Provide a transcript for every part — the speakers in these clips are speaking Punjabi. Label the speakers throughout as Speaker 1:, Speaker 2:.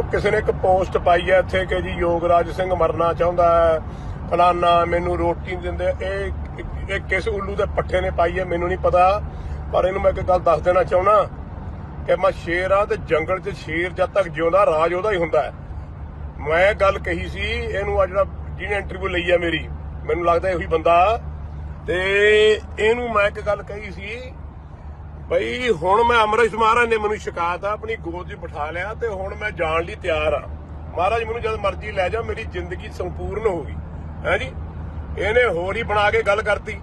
Speaker 1: ਉਹ ਕਿਸੇ ਨੇ ਇੱਕ ਪੋਸਟ ਪਾਈ ਹੈ ਇੱਥੇ ਕਿ ਜੀ ਯੋਗਰਾਜ ਸਿੰਘ ਮਰਨਾ ਚਾਹੁੰਦਾ ਹੈ, ਫਲਾਨਾ ਮੈਨੂੰ ਰੋਟੀ ਨਹੀਂ ਦਿੰਦੇ। ਇਹ ਇਹ ਕਿਸ ਉੱਲੂ ਦੇ ਪੱਠੇ ਨੇ ਪਾਈ ਹੈ, ਮੈਨੂੰ ਨਹੀਂ ਪਤਾ। ਪਰ ਇਹਨੂੰ ਮੈਂ ਇੱਕ ਗੱਲ ਦੱਸ ਦੇਣਾ ਚਾਹੁੰਦਾ ਕਿ ਮੈਂ ਸ਼ੇਰ ਆ ਤੇ ਜੰਗਲ 'ਚ ਸ਼ੇਰ ਜਦ ਤੱਕ ਜਿਉਂਦਾ, ਰਾਜ ਉਹਦਾ ਹੀ ਹੁੰਦਾ ਹੈ। ਮੈਂ ਗੱਲ ਕਹੀ ਸੀ, ਇਹਨੂੰ ਆ ਜਿਹੜਾ ਜਿਹਨੇ ਇੰਟਰਵਿਊ ਲਈ ਆ ਮੇਰੀ, ਮੈਨੂੰ ਲੱਗਦਾ ਇਹੀ ਬੰਦਾ। ਤੇ ਇਹਨੂੰ ਮੈਂ ਇੱਕ ਗੱਲ ਕਹੀ ਸੀ ਬਈ, ਹੁਣ ਮੈਂ ਅੰਮ੍ਰਿਤ ਮਹਾਰਾਜ ਨੇ ਮੈਨੂੰ ਸ਼ਿਕਾਇਤ ਆ, ਆਪਣੀ ਗੋਦ 'ਚ ਬਿਠਾ ਲਿਆ ਤੇ ਹੁਣ ਮੈਂ ਜਾਣ ਲਈ ਤਿਆਰ ਆ। ਮਹਾਰਾਜ, ਮੈਨੂੰ ਜਦ ਮਰਜ਼ੀ ਲੈ ਜਾ ਮੇਰੀ ਜ਼ਿੰਦਗੀ ਸੰਪੂਰਨ ਹੋ ਗਈ। ਹੈ ਜੀ? ਇਹਨੇ ਹੋਰ ਹੀ ਬਣਾ ਕੇ ਗੱਲ ਕਰਤੀ।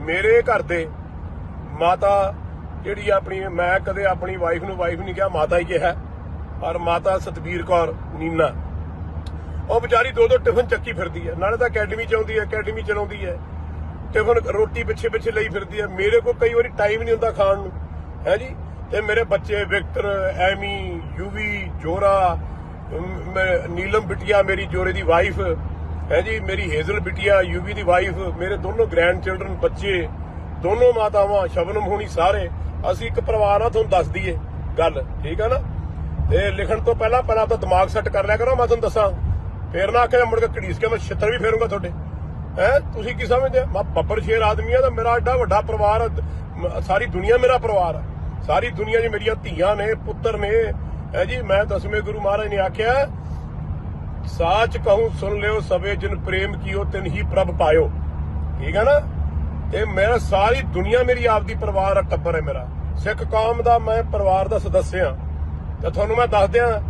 Speaker 1: ਮੇਰੇ ਘਰ ਦੇ ਮਾਤਾ, ਜਿਹੜੀ ਆਪਣੀ, ਮੈਂ ਕਦੇ ਆਪਣੀ ਵਾਈਫ ਨੂੰ ਵਾਈਫ ਨਹੀਂ ਕਿਹਾ, ਮਾਤਾ ਹੀ ਕਿਹਾ ਔਰ ਮਾਤਾ ਸਤਬੀਰ ਕੌਰ, ਨੀਨਾ। ਉਹ ਵਿਚਾਰੀ ਦੋ ਦੋ ਟਿਫਨ ਚੱਕੀ ਫਿਰਦੀ ਹੈ। ਨਾਲੇ ਤਾਂ ਅਕੈਡਮੀ ਚ ਆਉਂਦੀ ਹੈ, ਅਕੈਡਮੀ ਚਲਾਉਂਦੀ ਹੈ। ਟਿਫਨ ਰੋਟੀ ਪਿੱਛੇ ਪਿੱਛੇ ਲਈ ਫਿਰਦੀ ਹੈ। ਮੇਰੇ ਕੋਲ ਕਈ ਵਾਰੀ ਟਾਈਮ ਨਹੀਂ ਹੁੰਦਾ ਖਾਣ ਨੂੰ। ਹੈ ਜੀ? ਤੇ ਮੇਰੇ ਬੱਚੇ ਵਿਕਟਰ ਐਮੀ ਯੂਵੀ ਜੋਰਾ ਨੀਲਮ ਬਿਟਿਆ ਮੇਰੀ ਜੋਰੇ ਦੀ ਵਾਈਫ ਹੈ ਜੀ? ਮੇਰੀ ਹੇਜ਼ਲ ਬਿਟਿਆ ਯੂਵੀ ਦੀ ਵਾਈਫ ਮੇਰੇ ਦੋਨੋਂ ਗ੍ਰੈਂਡ ਚਿਲਡਰਨ ਬੱਚੇ ਦੋਨੋਂ ਮਾਤਾਵਾਂ ਸ਼ਬਨਮ ਹੋਣੀ ਸਾਰੇ ਅਸੀਂ ਇੱਕ ਪਰਿਵਾਰ ਆ ਤੁਹਾਨੂੰ ਦੱਸ ਦਈਏ ਗੱਲ ਠੀਕ ਹੈ ਨਾ? ਤੇ ਲਿਖਣ ਤੋਂ ਪਹਿਲਾਂ ਪਹਿਲਾਂ ਤਾਂ ਦਿਮਾਗ ਸੈੱਟ ਕਰ ਲਿਆ ਕਰੋ ਮੈਂ ਤੁਹਾਨੂੰ ਦੱਸਾਂ। ਫੇਰ ਨਾ ਆਖਿਆ ਮੁੜ ਕੇ ਘੜੀਸ ਕੇ ਮੈਂ ਛਿੱਤਰ ਵੀ ਫੇਰੂੰਗਾ ਤੁਹਾਡੇ। ਹੈ? ਤੁਸੀਂ ਕੀ ਸਮਝਦੇ ਮੈਂ ਬੱਬਰ ਸ਼ੇਰ ਆਦਮੀ ਆ ਤਾਂ ਮੇਰਾ ਐਡਾ ਵੱਡਾ ਪਰਿਵਾਰ ਆ, ਸਾਰੀ ਦੁਨੀਆ ਮੇਰਾ ਪਰਿਵਾਰ ਆ। ਸਾਰੀ ਦੁਨੀਆ 'ਚ ਮੇਰੀਆਂ ਧੀਆਂ ਨੇ, ਪੁੱਤਰ ਨੇ। ਹੈ ਜੀ, ਮੈਂ ਦਸਵੇਂ ਗੁਰੂ ਮਹਾਰਾਜ ਨੇ ਆਖਿਆ, ਸਾਚ ਕਹੂੰ, ਸੁਣ ਲਿਓ ਸਵੇ ਜਿਨ ਪ੍ਰੇਮ ਕੀਓ, ਤਿਨ ਹੀ ਪ੍ਰਭ ਪਾਇਓ। ਠੀਕ ਹੈ ਨਾ? ਤੇ ਮੇਰਾ ਸਾਰੀ ਦੁਨੀਆ ਮੇਰੀ ਆਪਦੀ ਪਰਿਵਾਰ ਆ ਟੱਬਰ ਹੈ ਮੇਰਾ। ਸਿੱਖ ਕੌਮ ਦਾ ਮੈਂ ਪਰਿਵਾਰ ਦਾ ਸਦੱਸਿਆ ਹਾਂ। ਤੇ ਤੁਹਾਨੂੰ ਮੈਂ ਦੱਸ ਦਿਆਂ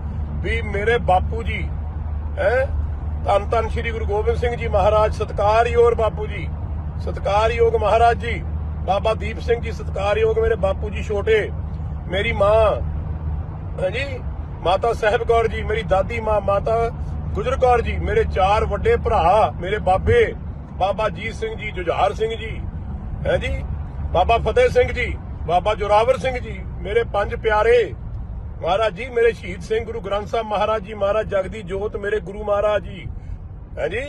Speaker 1: ਵੀ ਮੇਰੇ ਬਾਪੂ ਜੀ, ਹੈ, ਧੰਨ ਧੰਨ ਸ੍ਰੀ ਗੁਰੂ ਗੋਬਿੰਦ ਸਿੰਘ ਜੀ ਮਹਾਰਾਜ, ਸਤਕਾਰਯੋਗ ਬਾਪੂ ਜੀ, ਸਤਕਾਰਯੋਗ ਮਹਾਰਾਜ ਜੀ। ਬਾਬਾ ਦੀਪ ਸਿੰਘ ਜੀ ਸਤਕਾਰਯੋਗ ਮੇਰੇ ਬਾਪੂ ਜੀ ਛੋਟੇ, ਮੇਰੀ ਮਾਂ, ਹਾਂਜੀ, ਮਾਤਾ ਸਾਹਿਬ ਕੌਰ ਜੀ, ਮੇਰੀ ਦਾਦੀ ਮਾਂ, ਮਾਤਾ ਗੁਜਰ ਕੌਰ ਜੀ, ਮੇਰੇ ਚਾਰ ਵੱਡੇ ਭਰਾ, ਮੇਰੇ ਬਾਬੇ, ਬਾਬਾ ਜੀਤ ਸਿੰਘ ਜੀ, ਜੁਝਾਰ ਸਿੰਘ ਜੀ, ਹਾਂਜੀ, ਬਾਬਾ ਫਤਿਹ ਸਿੰਘ ਜੀ, ਬਾਬਾ ਜੋਰਾਵਰ ਸਿੰਘ ਜੀ, ਮੇਰੇ ਪੰਜ ਪਿਆਰੇ, ਮਹਾਰਾਜ ਜੀ, ਮੇਰੇ ਸ਼ਹੀਦ ਸਿੰਘ ਗੁਰੂ ਗ੍ਰੰਥ ਸਾਹਿਬ ਮਹਾਰਾਜ ਜੀ, ਮਹਾਰਾਜ ਜਗਦੀ ਜੋਤ, ਮੇਰੇ ਗੁਰੂ ਮਹਾਰਾਜ ਜੀ, ਹਾਂਜੀ,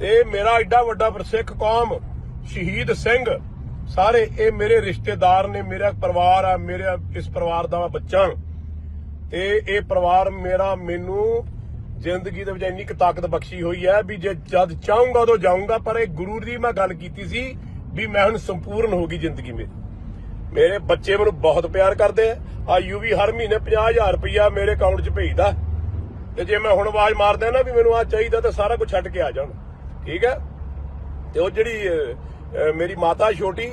Speaker 1: ਤੇ ਮੇਰਾ ਐਡਾ ਵੱਡਾ ਸਿੱਖ ਕੌਮ, ਸ਼ਹੀਦ ਸਿੰਘ ਸਾਰੇ ਇਹ ਮੇਰੇ ਰਿਸ਼ਤੇਦਾਰ ਨੇ, ਮੇਰਾ ਪਰਿਵਾਰ ਆ, ਮੇਰਾ ਇਸ ਪਰਿਵਾਰ ਦਾ ਮੈਂ ਬੱਚਾ ਤੇ ਇਹ ਪਰਿਵਾਰ ਮੇਰਾ ਮੈਨੂੰ ਜ਼ਿੰਦਗੀ ਦੇ ਵਿੱਚ ਇੰਨੀ ਕੁ ਤਾਕਤ ਬਖਸ਼ੀ ਹੋਈ ਹੈ ਵੀ ਜੇ ਜਦ ਚਾਹੂੰਗਾ ਉਦੋਂ ਜਾਊਂਗਾ, ਪਰ ਇਹ ਗੁਰੂ ਦੀ ਮੈਂ ਗੱਲ ਕੀਤੀ ਸੀ ਵੀ ਮੈਂ ਹੁਣ ਸੰਪੂਰਨ ਹੋ ਗਈ ਜ਼ਿੰਦਗੀ ਮੇਰੀ। ਮੇਰੇ ਬੱਚੇ ਮੈਨੂੰ ਬਹੁਤ ਪਿਆਰ ਕਰਦੇ ਆ। ਆ ਯੂਵੀ ਹਰ ਮਹੀਨੇ 50000 ਰੁਪਇਆ ਮੇਰੇ ਅਕਾਊਂਟ 'ਚ ਭੇਜਦਾ। ਤੇ ਜੇ ਮੈਂ ਹੁਣ ਆਵਾਜ਼ ਮਾਰਦਾ ਨਾ ਵੀ ਮੈਨੂੰ ਆ ਚਾਹੀਦਾ ਤਾਂ ਸਾਰਾ ਕੁਝ ਛੱਡ ਕੇ ਆ ਜਾਣ ਠੀਕ ਹੈ? ਤੇ ਉਹ ਜਿਹੜੀ ਮੇਰੀ ਮਾਤਾ ਛੋਟੀ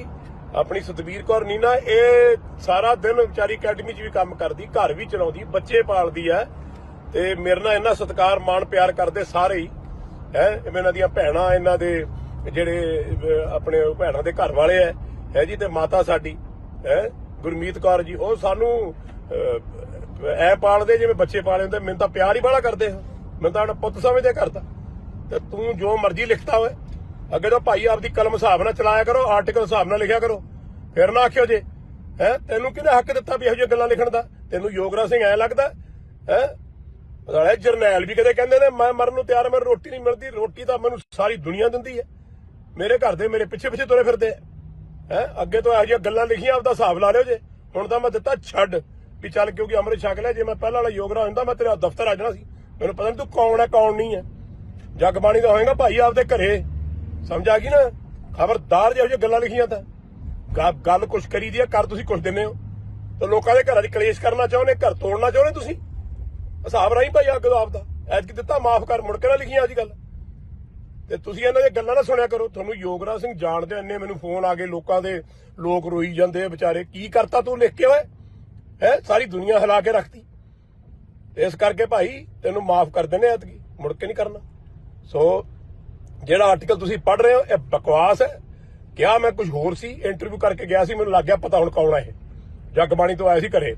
Speaker 1: ਆਪਣੀ ਸਤਵੀਰ ਕੌਰ ਨੀਨਾ ਇਹ ਸਾਰਾ ਦਿਨ ਵਿਚਾਰੀ ਅਕੈਡਮੀ 'ਚ ਵੀ ਕੰਮ ਕਰਦੀ ਘਰ ਵੀ ਚਲਾਉਂਦੀ ਬੱਚੇ ਪਾਲਦੀ ਹੈ। ਤੇ ਮੇਰੇ ਨਾਲ ਇੰਨਾ ਸਤਿਕਾਰ ਮਾਣ ਪਿਆਰ ਕਰਦੇ ਸਾਰੇ ਹੀ ਹੈ ਇਹਨਾਂ ਦੀਆਂ ਭੈਣਾਂ ਇਹਨਾਂ ਦੇ ਜਿਹੜੇ ਆਪਣੇ ਭੈਣਾਂ ਦੇ ਘਰ ਵਾਲੇ ਹੈ ਹੈ ਜੀ ਤੇ ਮਾਤਾ ਸਾਡੀ ਹੈ ਗੁਰਮੀਤ ਕੌਰ ਜੀ ਉਹ ਸਾਨੂੰ ਅਹ, ਐ ਪਾਲਦੇ ਜਿਵੇਂ ਬੱਚੇ ਪਾਲੇ ਹੁੰਦੇ ਮੈਨੂੰ ਤਾਂ ਪਿਆਰ ਹੀ ਬੜਾ ਕਰਦੇ ਆ। ਮੈਨੂੰ ਤਾਂ ਪੁੱਤ ਸਮਝਦੇ ਕਰਦਾ ਤੇ ਤੂੰ ਜੋ ਮਰਜ਼ੀ ਲਿਖਤਾ ਹੋਏ ਅੱਗੇ ਤੋਂ ਭਾਈ ਆਪਦੀ ਕਲਮ ਹਿਸਾਬ ਨਾਲ ਚਲਾਇਆ ਕਰੋ ਆਰਟੀਕਲ ਹਿਸਾਬ ਨਾਲ ਲਿਖਿਆ ਕਰੋ। ਫਿਰ ਨਾ ਆਖਿਓ ਜੇ, ਹੈ, ਤੈਨੂੰ ਕਿਹਨੇ ਹੱਕ ਦਿੱਤਾ ਵੀ ਇਹੋ ਜਿਹੀਆਂ ਗੱਲਾਂ ਲਿਖਣ ਦਾ? ਤੈਨੂੰ ਯੋਗਰਾ ਸਿੰਘ ਐ ਲੱਗਦਾ, ਹੈ? ਸਾਲੇ ਜਰਨੈਲ ਵੀ ਕਦੇ ਕਹਿੰਦੇ ਨੇ, ਮੈਂ ਮਰਨ ਨੂੰ ਤਿਆਰ ਮੈਨੂੰ ਰੋਟੀ ਨਹੀਂ ਮਿਲਦੀ, ਰੋਟੀ ਤਾਂ ਮੈਨੂੰ ਸਾਰੀ ਦੁਨੀਆ ਦਿੰਦੀ ਹੈ। ਮੇਰੇ ਘਰ ਦੇ ਮੇਰੇ ਪਿੱਛੇ ਪਿੱਛੇ ਤੁਰੇ ਫਿਰਦੇ ਆ। ਹੈ, ਅੱਗੇ ਤੋਂ ਇਹੋ ਜਿਹੀਆਂ ਗੱਲਾਂ ਲਿਖੀਆਂ, ਆਪਦਾ ਹਿਸਾਬ ਲਾ ਲਿਓ ਜੇ। ਹੁਣ ਤਾਂ ਮੈਂ ਦਿੱਤਾ ਛੱਡ, ਵੀ ਚੱਲ ਕਿਉਂਕਿ ਅੰਮ੍ਰਿਤ ਛਕ ਲਿਆ, ਜੇ ਮੈਂ ਪਹਿਲਾਂ ਵਾਲਾ ਯੋਗਰਾ ਹੁੰਦਾ, ਮੈਂ ਤੇਰਾ ਦਫ਼ਤਰ ਆ ਜਾਣਾ ਸੀ। ਮੈਨੂੰ ਪਤਾ ਨਹੀਂ ਤੂੰ ਕੌਣ ਹੈ, ਕੌਣ ਨਹੀਂ ਹੈ। ਜਗ ਬਾਣੀ ਦਾ ਹੋਏਗਾ ਭਾਈ ਆਪਦੇ ਘਰੇ। ਸਮਝ ਆ ਗਈ ਨਾ? ਖਬਰਦਾਰ ਜਿਹੋ ਜਿਹੀਆਂ ਗੱਲਾਂ ਲਿਖੀਆਂ ਤਾਂ। ਗੱਲ ਕੁਛ ਕਰੀ ਦੀ ਆ, ਕਰ ਤੁਸੀਂ ਕੁਛ ਦਿੰਦੇ ਹੋ। ਤੇ ਲੋਕਾਂ ਦੇ ਘਰਾਂ 'ਚ ਕਲੇਸ਼ ਕਰਨਾ ਚਾਹੁੰਦੇ, ਘਰ ਤੋੜਨਾ ਚਾਹੁੰਦੇ ਤੁਸੀਂ? ਹਿਸਾਬ ਰਾਹੀਂ ਭਾਈ ਅੱਗ ਦਾ ਆਪਦਾ। ਐਤਕੀ ਦਿੱਤਾ ਮਾਫ ਕਰ, ਮੁੜ ਕੇ ਨਾ ਲਿਖੀਆਂ ਅੱਜ ਗੱਲ ਤੇ ਤੁਸੀਂ ਇਹਨਾਂ ਦੀਆਂ ਗੱਲਾਂ ਨਾ ਸੁਣਿਆ ਕਰੋ। ਤੁਹਾਨੂੰ ਯੋਗਰਾਜ ਸਿੰਘ ਜਾਣਦੇ ਇੰਨੇ ਮੈਨੂੰ ਫੋਨ ਆ ਗਏ, ਲੋਕਾਂ ਦੇ ਲੋਕ ਰੋਈ ਜਾਂਦੇ ਆ ਵਿਚਾਰੇ। ਕੀ ਕਰਤਾ ਤੂੰ ਲਿਖ ਕੇ ਓਏ? ਹੈ? ਸਾਰੀ ਦੁਨੀਆ ਹਿਲਾ ਕੇ ਰੱਖਤੀ। ਇਸ ਕਰਕੇ ਭਾਈ ਤੈਨੂੰ ਮਾਫ ਕਰ ਦਿੰਦੇ ਐਤਕੀ। ਮੁੜ ਕੇ ਨਹੀਂ ਕਰਨਾ। ਸੋ ਜਿਹੜਾ ਆਰਟੀਕਲ ਤੁਸੀਂ ਪੜ੍ਹ ਰਹੇ ਹੋ, ਇਹ ਬਕਵਾਸ ਹੈ। ਕਿਹਾ ਮੈਂ ਕੁਝ ਹੋਰ ਸੀ ਇੰਟਰਵਿਊ ਕਰਕੇ ਗਿਆ ਸੀ, ਮੈਨੂੰ ਲੱਗ ਗਿਆ ਪਤਾ ਹੁਣ ਕੌਣ ਹੈ ਇਹ। ਜਗਬਾਣੀ ਤੋਂ ਆਇਆ ਸੀ ਘਰੇ।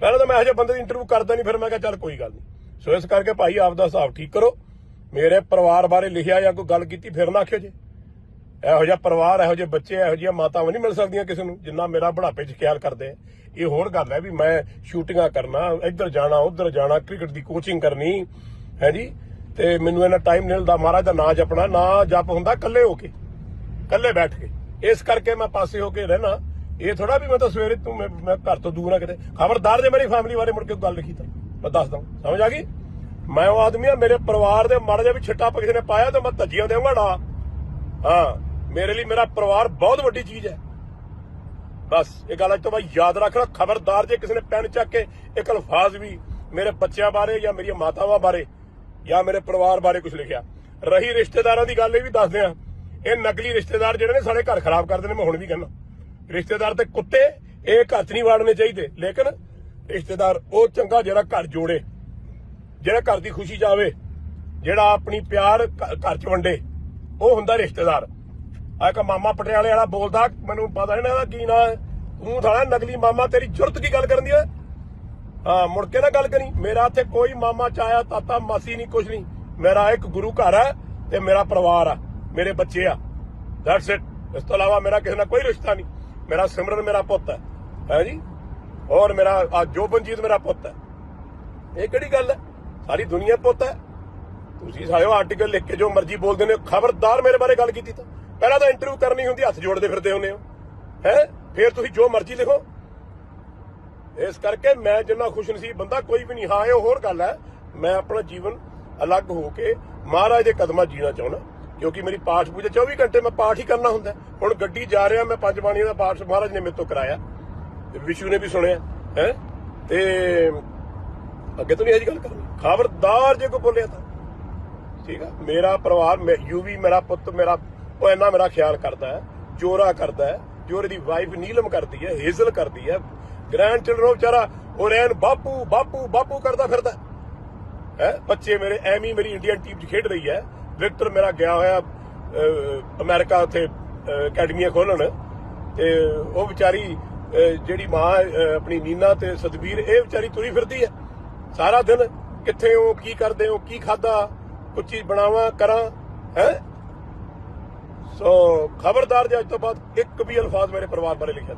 Speaker 1: ਪਹਿਲਾਂ ਤਾਂ ਮੈਂ ਇਹੋ ਜਿਹੇ ਬੰਦੇ ਦੀ ਇੰਟਰਵਿਊ ਕਰਦਾ ਨਹੀਂ, ਫਿਰ ਮੈਂ ਕਿਹਾ ਚੱਲ ਕੋਈ ਗੱਲ ਨਹੀਂ। ਸੋ ਇਸ ਕਰਕੇ ਭਾਈ ਆਪ ਦਾ ਹਿਸਾਬ ਠੀਕ ਕਰੋ। ਮੇਰੇ ਪਰਿਵਾਰ ਬਾਰੇ ਲਿਖਿਆ ਜਾਂ ਕੋਈ ਗੱਲ ਕੀਤੀ, ਫਿਰ ਨਾ ਆਖਿਓ ਜੀ। ਇਹੋ ਜਿਹਾ ਪਰਿਵਾਰ, ਇਹੋ ਜਿਹੇ ਬੱਚੇ, ਇਹੋ ਜਿਹੀਆਂ ਮਾਤਾਵਾਂ ਨਹੀਂ ਮਿਲ ਸਕਦੀਆਂ ਕਿਸੇ ਨੂੰ, ਜਿੰਨਾ ਮੇਰਾ ਬੁਢਾਪੇ 'ਚ ਖਿਆਲ ਕਰਦੇ ਆ। ਇਹ ਹੋਰ ਗੱਲ ਹੈ ਵੀ ਮੈਂ ਸ਼ੂਟਿੰਗਾਂ ਕਰਨਾ, ਇੱਧਰ ਜਾਣਾ, ਉੱਧਰ ਜਾਣਾ, ਕ੍ਰਿਕਟ ਦੀ ਕੋਚਿੰਗ ਕਰਨੀ, ਹੈ ਜੀ? ਤੇ ਮੈਨੂੰ ਇਹਨਾਂ ਟਾਈਮ ਨਹੀਂ ਮਿਲਦਾ। ਮਹਾਰਾਜ ਦਾ ਨਾਂ ਜਪਣਾ। ਨਾ ਜਪ ਹੁੰਦਾ ਇਕੱਲੇ ਹੋ ਕੇ। ਇਕੱਲੇ ਬੈਠ ਕੇ। ਇਸ ਕਰਕੇ ਮੈਂ ਪਾਸੇ ਹੋ ਕੇ ਰਹਿਣਾ। ਇਹ ਥੋੜਾ ਵੀ ਮੈਂ ਤਾਂ ਸਵੇਰੇ ਤੂੰ ਮੈਂ ਘਰ ਤੋਂ ਦੂਰ ਆ ਕਿਤੇ। ਖਬਰਦਾਰ ਜੇ ਮੇਰੀ ਫੈਮਿਲੀ ਬਾਰੇ ਮੁੜ ਕੇ ਗੱਲ ਲਿਖੀ ਤਾਂ। ਮੈਂ ਦੱਸਦਾ ਸਮਝ ਆ ਗਈ? ਮੈਂ ਉਹ ਆਦਮੀ ਆ, ਮੇਰੇ ਪਰਿਵਾਰ ਦੇ ਮਰ ਜਾ ਵੀ ਛਿੱਟਾ ਕਿਸੇ ਨੇ ਪਾਇਆ ਤੇ ਮੈਂ ਧੱਜੀਆਂ ਦੇਵਾਂਗਾ ਡਾ ਹਾਂ, ਮੇਰੇ ਲਈ ਮੇਰਾ ਪਰਿਵਾਰ ਬਹੁਤ ਵੱਡੀ ਚੀਜ਼ ਹੈ। ਬਸ, ਇਹ ਗੱਲ ਅੱਜ ਤੋਂ ਬਾਅਦ ਯਾਦ ਰੱਖਣਾ ਖਬਰਦਾਰ ਜੇ ਕਿਸੇ ਨੇ ਪੈਨ ਚੱਕ ਕੇ ਇੱਕ ਅਲਫਾਜ਼ ਵੀ ਮੇਰੇ ਬੱਚਿਆਂ ਬਾਰੇ ਜਾਂ ਮੇਰੀਆਂ ਮਾਤਾਵਾਂ ਬਾਰੇ ਜਾਂ ਮੇਰੇ ਪਰਿਵਾਰ ਬਾਰੇ ਕੁਝ ਲਿਖਿਆ। ਰਹੀ ਰਿਸ਼ਤੇਦਾਰਾਂ ਦੀ ਗੱਲ ਇਹ ਵੀ ਦੱਸਦੇ ਆ ਇਹ ਨਕਲੀ ਰਿਸ਼ਤੇਦਾਰ ਜਿਹੜੇ ਨੇ ਸਾਡੇ ਘਰ ਖਰਾਬ ਕਰਦੇ ਨੇ, ਮੈਂ ਹੁਣ ਵੀ ਕਹਿੰਦਾ। ਰਿਸ਼ਤੇਦਾਰ ਤੇ ਕੁੱਤੇ, ਇਹ ਘਰ 'ਚ ਨਹੀਂ ਵਾੜਨੇ ਚਾਹੀਦੇ। ਲੇਕਿਨ ਰਿਸ਼ਤੇਦਾਰ, ਉਹ ਚੰਗਾ ਜਿਹੜਾ ਘਰ ਜੋੜੇ, ਜਿਹੜਾ ਘਰ ਦੀ ਖੁਸ਼ੀ ਜਾਵੇ ਜਿਹੜਾ ਆਪਣੀ ਪਿਆਰ ਘਰ 'ਚ ਵੰਡੇ, ਉਹ ਹੁੰਦਾ ਰਿਸ਼ਤੇਦਾਰ। ਆ ਇੱਕ ਮਾਮਾ ਪਟਿਆਲੇ ਵਾਲਾ ਬੋਲਦਾ, ਮੈਨੂੰ ਪਤਾ ਨਹੀਂ ਇਹਦਾ ਕੀ ਨਾਂ ਹੈ। ਤੂੰ ਸਾਲਾ ਨਕਲੀ ਮਾਮਾ, ਤੇਰੀ ਜ਼ਰੂਰਤ ਕੀ ਗੱਲ ਕਰਦੀ ਓਏ ਮੁੜ ਕੇ ਨਾ ਗੱਲ ਕਰੀ। ਮੇਰਾ ਇੱਥੇ ਕੋਈ ਮਾਮਾ, ਚਾਇਆ, ਤਾਤਾ, ਮਾਸੀ ਨਹੀਂ ਕੁਝ ਨਹੀਂ। ਮੇਰਾ ਇੱਕ ਗੁਰੂ ਘਰ ਹੈ ਤੇ ਮੇਰਾ ਪਰਿਵਾਰ ਆ, ਮੇਰੇ ਬੱਚੇ ਆ। ਦੈਟਸ ਇਟ ਇਸ ਤੋਂ ਇਲਾਵਾ ਮੇਰਾ ਕਿਸੇ ਨਾਲ ਕੋਈ ਰਿਸ਼ਤਾ ਨਹੀਂ। ਮੇਰਾ ਸਿਮਰਨ ਮੇਰਾ ਪੁੱਤ ਹੈ। ਹੈ ਜੀ? ਔਰ ਮੇਰਾ, ਆ ਜੋਬਨਜੀਤ ਮੇਰਾ ਪੁੱਤ ਹੈ। ਇਹ ਕਿਹੜੀ ਗੱਲ ਹੈ? ਸਾਰੀ ਦੁਨੀਆ ਪੁੱਤ ਹੈ। ਤੁਸੀਂ ਸਾਲਿਓ ਆਰਟੀਕਲ ਲਿਖ ਕੇ ਜੋ ਮਰਜ਼ੀ ਬੋਲਦੇ ਨੇ, ਖਬਰਦਾਰ ਮੇਰੇ ਬਾਰੇ ਗੱਲ ਕੀਤੀ ਤਾਂ। ਪਹਿਲਾਂ ਤਾਂ ਇੰਟਰਵਿਊ ਕਰਨੀ ਹੁੰਦੀ, ਹੱਥ ਜੋੜਦੇ ਫਿਰਦੇ ਹੁੰਦੇ ਹੋ। ਹੈ? ਫਿਰ ਤੁਸੀਂ ਜੋ ਮਰਜ਼ੀ ਲਿਖੋ। ਇਸ ਕਰਕੇ ਮੈਂ ਜਿੰਨਾ ਖੁਸ਼ ਨਸੀਬ ਬੰਦਾ ਕੋਈ ਵੀ ਨਹੀਂ। ਹਾਂ, ਇਹ ਹੋਰ ਗੱਲ ਹੈ, ਮੈਂ ਆਪਣਾ ਜੀਵਨ ਅਲੱਗ ਹੋ ਕੇ ਮਹਾਰਾਜ ਦੇ ਕਦਮਾਂ ਜੀਣਾ ਚਾਹੁੰਦਾ, ਕਿਉਂਕਿ ਮੇਰੀ ਪਾਠ ਪੂਜਾ 24 ਘੰਟੇ ਮੈਂ ਪਾਠ ਹੀ ਕਰਨਾ ਹੁੰਦਾ ਹੁਣ ਗੱਡੀ ਜਾ ਰਿਹਾ, ਮੈਂ ਪੰਜ ਬਾਣੀਆਂ ਦਾ ਪਾਠ ਮਹਾਰਾਜ ਨੇ ਮੇਰੇ ਤੋਂ ਕਰਾਇਆ, ਤੇ ਵਿਸ਼ੂ ਨੇ ਵੀ ਸੁਣਿਆ, ਹੈ? ਤੇ ਅੱਗੇ ਤੋਂ ਨਹੀਂ ਇਹ ਗੱਲ ਕਰਨੀ। ਖਬਰਦਾਰ ਜੇ ਕੋ ਬੋਲਿਆ ਤਾਂ। ਠੀਕ ਆ? ਮੇਰਾ ਪਰਿਵਾਰ, ਮੈਂ ਯੂਵੀ, ਮੇਰਾ ਪੁੱਤ, ਮੇਰਾ ਉਹ ਇੰਨਾ ਮੇਰਾ ਖਿਆਲ ਕਰਦਾ ਹੈ, ਜੋਰਾ ਕਰਦਾ ਹੈ, ਜੋਰੇ ਦੀ ਵਾਈਫ ਨੀਲਮ ਕਰਦੀ ਹੈ, ਹੇਜ਼ਲ ਕਰਦੀ ਹੈ ਗ੍ਰੈਂਡ ਚਿਲਡਰਨ ਵਿਚਾਰਾ ਉਹ ਰਹਿਣ ਬਾਪੂ ਬਾਪੂ ਬਾਪੂ ਕਰਦਾ ਫਿਰਦਾ। ਹੈ? ਬੱਚੇ ਮੇਰੇ ਐਮੀ ਮੇਰੀ ਇੰਡੀਅਨ ਟੀਮ 'ਚ ਖੇਡ ਰਹੀ ਹੈ। ਵਿਕਟਰ ਮੇਰਾ ਗਿਆ ਹੋਇਆ ਅਹ, ਅਮਰੀਕਾ ਉੱਥੇ ਅਕੈਡਮੀਆਂ ਖੋਲਣ ਤੇ ਉਹ ਵਿਚਾਰੀ ਜਿਹੜੀ ਮਾਂ ਆਪਣੀ ਨੀਨਾ ਤੇ ਸਤਵੀਰ ਇਹ ਵਿਚਾਰੀ ਤੁਰੀ ਫਿਰਦੀ ਹੈ। ਸਾਰਾ ਦਿਨ ਕਿੱਥੇ ਹੋ ਕੀ ਕਰਦੇ ਹੋ ਕੀ ਖਾਦਾ ਕੁਝ ਚੀਜ਼ ਬਣਾਵਾਂ ਕਰਾਂ ਹੈ? ਸੋ ਖਬਰਦਾਰ ਜੇ ਅੱਜ ਤੋਂ ਬਾਅਦ ਇੱਕ ਵੀ ਅਲਫਾਜ਼ ਮੇਰੇ ਪਰਿਵਾਰ ਬਾਰੇ ਲਿਖਿਆ।